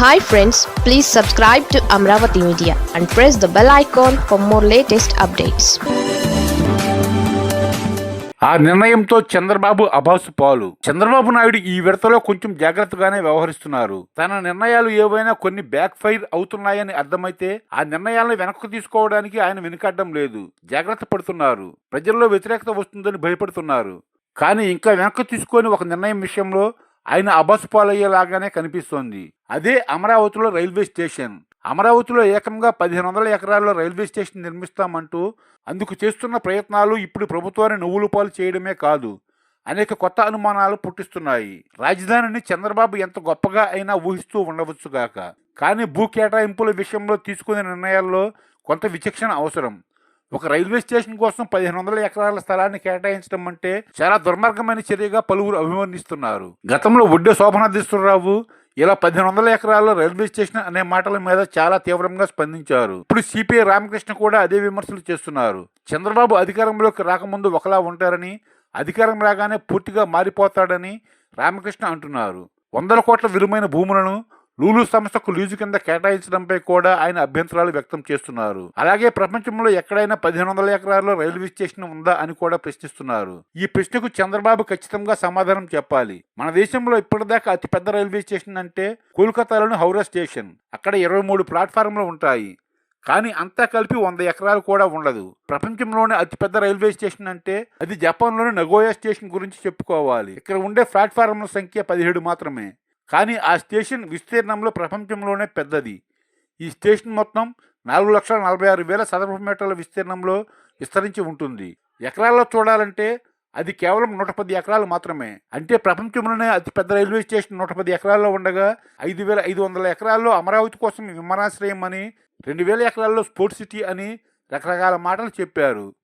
Hi friends please subscribe to Amaravati media and press the bell icon for more latest updates ఆ నిర్ణయంతో చంద్రబాబు అభాసు పాలు. చంద్రబాబు నాయుడు ఈ విడతలో కొంచెం జాగ్రత్తగానే వ్యవహరిస్తున్నారు. తన నిర్ణయాలు ఏవైనా కొన్ని బ్యాక్ ఫైర్ అవుతున్నాయని అర్థమైతే ఆ నిర్ణయాలను వెనక్కు తీసుకోవడానికి ఆయన వెనుకడ్డం లేదు. జాగ్రత్త పడుతున్నారు. ప్రజల్లో వ్యతిరేకత వస్తుందని భయపడుతున్నారు. కానీ ఇంకా వెనక్కు తీసుకొని ఒక నిర్ణయం విషయంలో ఆయన అబస్పాలయ్యేలాగానే కనిపిస్తోంది. అదే అమరావతిలో రైల్వే స్టేషన్. అమరావతిలో ఏకంగా పదిహేను వందల ఎకరాల్లో రైల్వే స్టేషన్ నిర్మిస్తామంటూ అందుకు చేస్తున్న ప్రయత్నాలు ఇప్పుడు ప్రభుత్వాన్ని నువ్వులు పాలు చేయడమే కాదు అనేక కొత్త అనుమానాలు పుట్టిస్తున్నాయి. రాజధానిని చంద్రబాబు ఎంత గొప్పగా అయినా ఊహిస్తూ ఉండవచ్చుగాక కానీ భూ కేటాయింపుల విషయంలో తీసుకునే నిర్ణయాల్లో కొంత విచక్షణ అవసరం. ఒక రైల్వే స్టేషన్ కోసం పదిహేను వందల ఎకరాల స్థలాన్ని కేటాయించడం అంటే చాలా దుర్మార్గమైన చర్యగా పలువురు అభివర్ణిస్తున్నారు. గతంలో ఒడ్డే శోభనాధీశ్వరరావు ఇలా పదిహేను వందల ఎకరాల్లో రైల్వే స్టేషన్ అనే మాటల మీద చాలా తీవ్రంగా స్పందించారు. ఇప్పుడు సిపిఐ రామకృష్ణ కూడా అదే విమర్శలు చేస్తున్నారు. చంద్రబాబు అధికారంలోకి రాకముందు ఒకలా ఉంటారని అధికారం రాగానే పూర్తిగా మారిపోతాడని రామకృష్ణ అంటున్నారు. వందల కోట్ల విలువైన భూములను లూలు సంస్థకు లీజు కింద కేటాయించడంపై కూడా ఆయన అభ్యంతరాలు వ్యక్తం చేస్తున్నారు. అలాగే ప్రపంచంలో ఎక్కడైనా పదిహేను వందల ఎకరాల్లో రైల్వే స్టేషన్ ఉందా అని కూడా ప్రశ్నిస్తున్నారు. ఈ ప్రశ్నకు చంద్రబాబు ఖచ్చితంగా సమాధానం చెప్పాలి. మన దేశంలో ఇప్పటిదాకా అతిపెద్ద రైల్వే స్టేషన్ అంటే కోల్కతాలోని హౌరా స్టేషన్. అక్కడ ఇరవై మూడు ప్లాట్ఫారంలు ఉంటాయి. కానీ అంతా కలిపి వంద ఎకరాలు కూడా ఉండదు. ప్రపంచంలోనే అతిపెద్ద రైల్వే స్టేషన్ అంటే అది జపాన్లోని నగోయా స్టేషన్ గురించి చెప్పుకోవాలి. ఇక్కడ ఉండే ప్లాట్ఫారంల సంఖ్య పదిహేడు మాత్రమే. కానీ ఆ స్టేషన్ విస్తీర్ణంలో ప్రపంచంలోనే పెద్దది. ఈ స్టేషన్ మొత్తం నాలుగు లక్షల నలభై ఆరు వేల చదరపు మీటర్ల విస్తీర్ణంలో విస్తరించి ఉంటుంది. ఎకరాల్లో చూడాలంటే అది కేవలం నూట పది ఎకరాలు మాత్రమే. అంటే ప్రపంచంలోనే అతి పెద్ద రైల్వే స్టేషన్ నూట పది ఎకరాల్లో ఉండగా ఐదు వేల ఐదు వందల ఎకరాల్లో అమరావతి కోసం విమానాశ్రయం అని రెండు వేల ఎకరాల్లో స్పోర్ట్స్ సిటీ అని రకరకాల మాటలు చెప్పారు.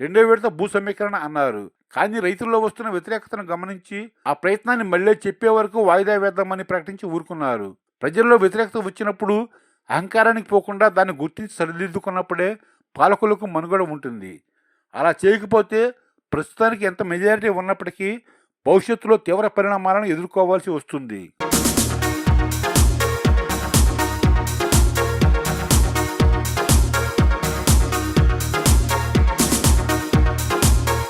రెండో విడత భూ సమీకరణ అన్నారు. కానీ రైతుల్లో వస్తున్న వ్యతిరేకతను గమనించి ఆ ప్రయత్నాన్ని మళ్ళీ చెప్పే వరకు వాయిదా వేద్దామని ప్రకటించి ఊరుకున్నారు. ప్రజల్లో వ్యతిరేకత వచ్చినప్పుడు అహంకారానికి పోకుండా దాన్ని గుర్తించి సరిదిద్దుకున్నప్పుడే పాలకులకు మనుగడ ఉంటుంది. అలా చేయకపోతే ప్రస్తుతానికి ఎంత మెజారిటీ ఉన్నప్పటికీ భవిష్యత్తులో తీవ్ర పరిణామాలను ఎదుర్కోవాల్సి వస్తుంది.